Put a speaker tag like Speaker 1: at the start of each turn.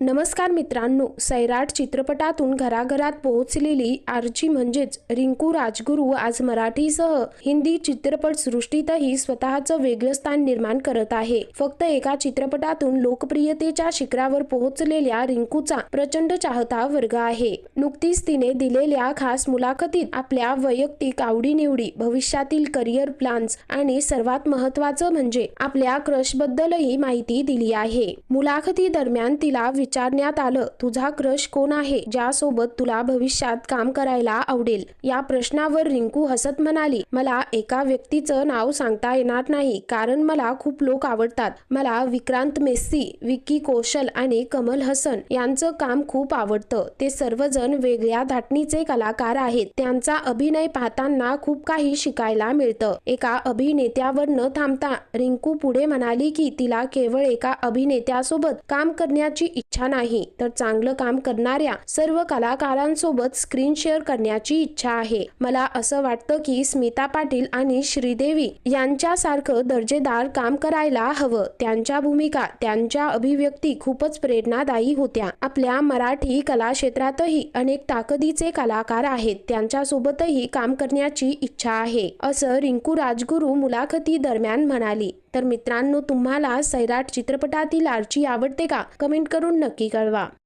Speaker 1: नमस्कार मित्रांनो सैराट चित्रपटातून घराघरात पोहोचलेली आर्ची म्हणजेच रिंकू राजगुरू आज मराठीसह हिंदी चित्रपटसृष्टीतही स्वतःचं वेगळं स्थान निर्माण करत आहे. फक्त एका चित्रपटातून लोकप्रियतेच्या शिखरावर पोहोचलेल्या रिंकूचा प्रचंड चाहता वर्ग आहे. नुकतीच तिने दिलेल्या खास मुलाखतीत आपल्या वैयक्तिक आवडीनिवडी भविष्यातील करिअर प्लान्स आणि सर्वात महत्वाचं म्हणजे आपल्या क्रशबद्दलही माहिती दिली आहे. मुलाखती दरम्यान तिला विचारण्यात आलं तुझा क्रश कोण आहे ज्यासोबत तुला भविष्यात काम करायला आवडेल? या प्रश्नावर रिंकू हसत म्हणाली मला एका व्यक्तीचं नाव सांगता येणार नाही कारण मला खूप लोक आवडतात. मला विक्रांत मेस्सी विक्की कौशल आणि कमल हसन यांचं काम खूप आवडतं. ते सर्वजण वेगळ्या धाटणीचे कलाकार आहेत. त्यांचा अभिनय पाहताना खूप काही शिकायला मिळतं. एका अभिनेत्यावर न थांबता रिंकू पुढे म्हणाली की तिला केवळ एका अभिनेत्यासोबत काम करण्याची इच्छा इच्छा नाही तर चांगलं काम करणाऱ्या सर्व कलाकारांसोबत स्क्रीन शेअर करण्याची इच्छा आहे. मला असं वाटतं की स्मिता पाटील आणि श्रीदेवी यांच्यासारखं दर्जेदार काम करायला हवं. त्यांच्या भूमिका त्यांच्या अभिव्यक्ती खूपच प्रेरणादायी होत्या. आपल्या मराठी कला क्षेत्रातही अनेक ताकदीचे कलाकार आहेत. त्यांच्यासोबतही काम करण्याची इच्छा आहे. असं रिंकू राजगुरू मुलाखती दरम्यान म्हणाली. तर मित्रांनो तुम्हाला सैराट चित्रपटातील आर्ची आवडते का? कमेंट करून नक्की कळवा.